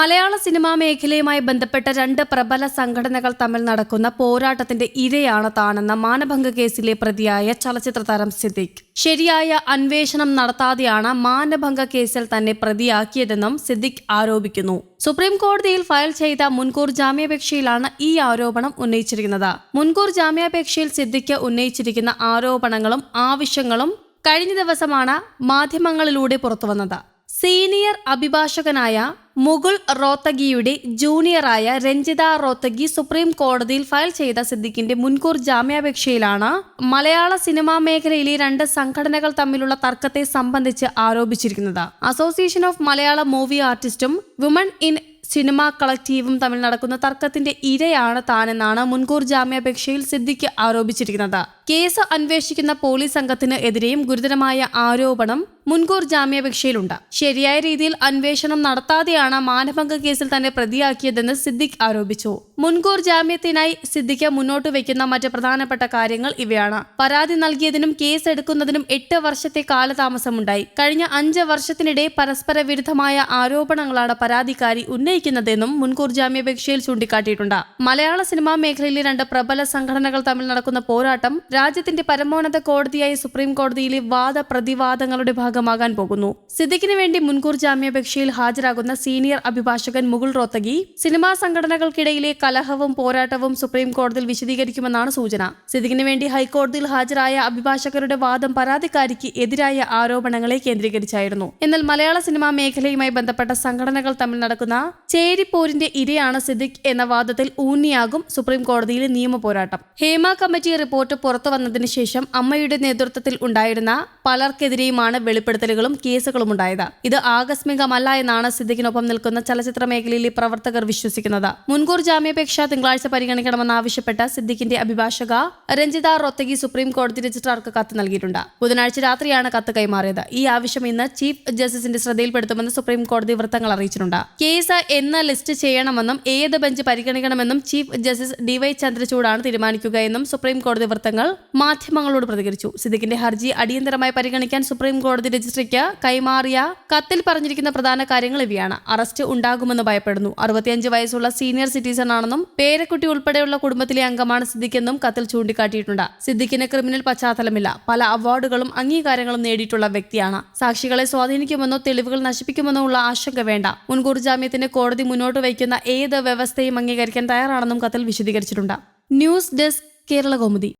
മലയാള cinema മേഖലയുമായി ബന്ധപ്പെട്ട രണ്ട് പ്രബല സംഘടനകൾ തമ്മിൽ നടക്കുന്ന പോരാട്ടത്തിന്റെ ഇരയാണ് താനെന്ന മാനഭംഗ കേസിലെ പ്രതിയായ ചലച്ചിത്ര താരം സിദ്ദിഖ്. ശരിയായ അന്വേഷണം നടത്താതെയാണ് മാനഭംഗ കേസിൽ തന്നെ പ്രതിയാക്കിയതെന്നും സിദ്ദിഖ് ആരോപിക്കുന്നു. സുപ്രീം കോടതിയിൽ ഫയൽ ചെയ്ത മുൻകൂർ ജാമ്യാപേക്ഷയിലാണ് ഈ ആരോപണം ഉന്നയിച്ചിരിക്കുന്നത്. മുൻകൂർ ജാമ്യാപേക്ഷയിൽ സിദ്ദിഖ് ഉന്നയിച്ചിരിക്കുന്ന ആരോപണങ്ങളും ആവശ്യങ്ങളും കഴിഞ്ഞ ദിവസമാണ് മാധ്യമങ്ങളിലൂടെ പുറത്തുവന്നത്. സീനിയർ അഭിഭാഷകനായ മുകുൾ റോത്തഗിയുടെ ജൂനിയറായ രഞ്ജിത റോത്തഗി സുപ്രീം കോടതിയിൽ ഫയൽ ചെയ്ത സിദ്ദിഖിന്റെ മുൻകൂർ ജാമ്യാപേക്ഷയിലാണ് മലയാള സിനിമാ മേഖലയിലെ രണ്ട് സംഘടനകൾ തമ്മിലുള്ള തർക്കത്തെ സംബന്ധിച്ച് ആരോപിച്ചിരിക്കുന്നത്. അസോസിയേഷൻ ഓഫ് മലയാള മൂവി ആർട്ടിസ്റ്റും വുമൺ ഇൻ സിനിമ കളക്റ്റീവും തമ്മിൽ നടക്കുന്ന തർക്കത്തിന്റെ ഇരയാണ് താനെന്നാണ് മുൻകൂർ ജാമ്യാപേക്ഷയിൽ സിദ്ദിഖ് ആരോപിച്ചിരിക്കുന്നത്. കേസ് അന്വേഷിക്കുന്ന പോലീസ് സംഘത്തിന് എതിരെയും ഗുരുതരമായ ആരോപണം മുൻകൂർ ജാമ്യാപേക്ഷയിലുണ്ട്. ശരിയായ രീതിയിൽ അന്വേഷണം നടത്താതെയാണ് മാനഭംഗ കേസിൽ തന്നെ പ്രതിയാക്കിയതെന്ന് സിദ്ദിഖ് ആരോപിച്ചു. മുൻകൂർ ജാമ്യത്തിനായി സിദ്ദിഖ് മുന്നോട്ട് വയ്ക്കുന്ന മറ്റ് പ്രധാനപ്പെട്ട കാര്യങ്ങൾ ഇവയാണ്. പരാതി നൽകിയതിനും കേസ് എടുക്കുന്നതിനും എട്ട് വർഷത്തെ കാലതാമസമുണ്ടായി. കഴിഞ്ഞ അഞ്ച് വർഷത്തിനിടെ പരസ്പര വിരുദ്ധമായ ആരോപണങ്ങളാണ് പരാതിക്കാരി ഉന്നയിക്കുന്നതെന്നും മുൻകൂർ ജാമ്യാപേക്ഷയിൽ ചൂണ്ടിക്കാട്ടിയിട്ടുണ്ട്. മലയാള സിനിമാ മേഖലയിലെ രണ്ട് പ്രബല സംഘടനകൾ തമ്മിൽ നടക്കുന്ന പോരാട്ടം രാജ്യത്തിന്റെ പരമോന്നത കോടതിയായ സുപ്രീം കോടതിയിലെ വാദപ്രതിവാദങ്ങളുടെ ഭാഗമാകാൻ പോകുന്നു. സിദ്ദിഖിന് വേണ്ടി മുൻകൂർ ജാമ്യാപേക്ഷയിൽ ഹാജരാകുന്ന സീനിയർ അഭിഭാഷകൻ മുകുൾ റോത്തഗി സിനിമാ സംഘടനകൾക്കിടയിലെ കലഹവും പോരാട്ടവും സുപ്രീം കോടതിയിൽ വിശദീകരിക്കുമെന്നാണ് സൂചന. സിദ്ദിഖിന് വേണ്ടി ഹൈക്കോടതിയിൽ ഹാജരായ അഭിഭാഷകരുടെ വാദം പരാതിക്കാരിക്ക് എതിരായ ആരോപണങ്ങളെ കേന്ദ്രീകരിച്ചായിരുന്നു. എന്നാൽ മലയാള സിനിമാ മേഖലയുമായി ബന്ധപ്പെട്ട സംഘടനകൾ തമ്മിൽ നടക്കുന്ന ചേരിപ്പോരിന്റെ ഇരയാണ് സിദ്ദിഖ് എന്ന വാദത്തിൽ ഊന്നിയാകും സുപ്രീം കോടതിയിലെ നിയമ പോരാട്ടം. ഹേമ കമ്മിറ്റി റിപ്പോർട്ട് പുറത്തു വന്നതിന് ശേഷം അമ്മയുടെ നേതൃത്വത്തിൽ ഉണ്ടായിരുന്ന പലർക്കെതിരെയുമാണ് വെളിപ്പെടുത്തലുകളും കേസുകളും ഉണ്ടായത്. ഇത് ആകസ്മികമല്ല എന്നാണ് സിദ്ദിഖിനൊപ്പം നിൽക്കുന്ന ചലച്ചിത്ര മേഖലയിലെ പ്രവർത്തകർ വിശ്വസിക്കുന്നത്. മുൻകൂർ ജാമ്യാപേക്ഷ തിങ്കളാഴ്ച പരിഗണിക്കണമെന്നാവശ്യപ്പെട്ട സിദ്ദിഖിന്റെ അഭിഭാഷക രഞ്ജിത റൊത്തഗി സുപ്രീം കോടതി രജിസ്ട്രാർക്ക് കത്ത് നൽകിയിട്ടുണ്ട്. ബുധനാഴ്ച രാത്രിയാണ് കത്ത് കൈമാറിയത്. ഈ ആവശ്യം ഇന്ന് ചീഫ് ജസ്റ്റിസിന്റെ ശ്രദ്ധയിൽപ്പെടുത്തുമെന്ന് സുപ്രീം കോടതി വൃത്തങ്ങൾ അറിയിച്ചിട്ടുണ്ട്. കേസ് എന്ന് ലിസ്റ്റ് ചെയ്യണമെന്നും ഏത് ബെഞ്ച് പരിഗണിക്കണമെന്നും ചീഫ് ജസ്റ്റിസ് ഡി വൈ ചന്ദ്രചൂഡാണ് തീരുമാനിക്കുക എന്നും സുപ്രീം കോടതി വൃത്തങ്ങൾ മാധ്യമങ്ങളോട് പ്രതികരിച്ചു. സിദ്ദിഖിന്റെ ഹർജി അടിയന്തരമായി പരിഗണിക്കാൻ സുപ്രീം കോടതി രജിസ്ട്രിക്ക് കൈമാറിയ കത്തിൽ പറഞ്ഞിരിക്കുന്ന പ്രധാന കാര്യങ്ങൾ ഇവയാണ്. അറസ്റ്റ് ഉണ്ടാകുമെന്ന് ഭയപ്പെടുന്നു. അറുപത്തിയഞ്ച് വയസ്സുള്ള സീനിയർ സിറ്റിസൺ ആണെന്നും പേരക്കുട്ടി ഉൾപ്പെടെയുള്ള കുടുംബത്തിലെ അംഗമാണ് സിദ്ദിഖെന്നും കത്തിൽ ചൂണ്ടിക്കാട്ടിയിട്ടുണ്ട്. സിദ്ദിഖിന് ക്രിമിനൽ പശ്ചാത്തലമില്ല. പല അവാർഡുകളും അംഗീകാരങ്ങളും നേടിയിട്ടുള്ള വ്യക്തിയാണ്. സാക്ഷികളെ സ്വാധീനിക്കുമെന്നോ തെളിവുകൾ നശിപ്പിക്കുമെന്നോ ഉള്ള ആശങ്ക വേണ്ട. മുൻകൂർ ജാമ്യത്തിന് കോടതി മുന്നോട്ട് വയ്ക്കുന്ന ഏത് വ്യവസ്ഥയും അംഗീകരിക്കാൻ തയ്യാറാണെന്നും കത്തിൽ വിശദീകരിച്ചിട്ടുണ്ട്. News desk Kerala Kaumudi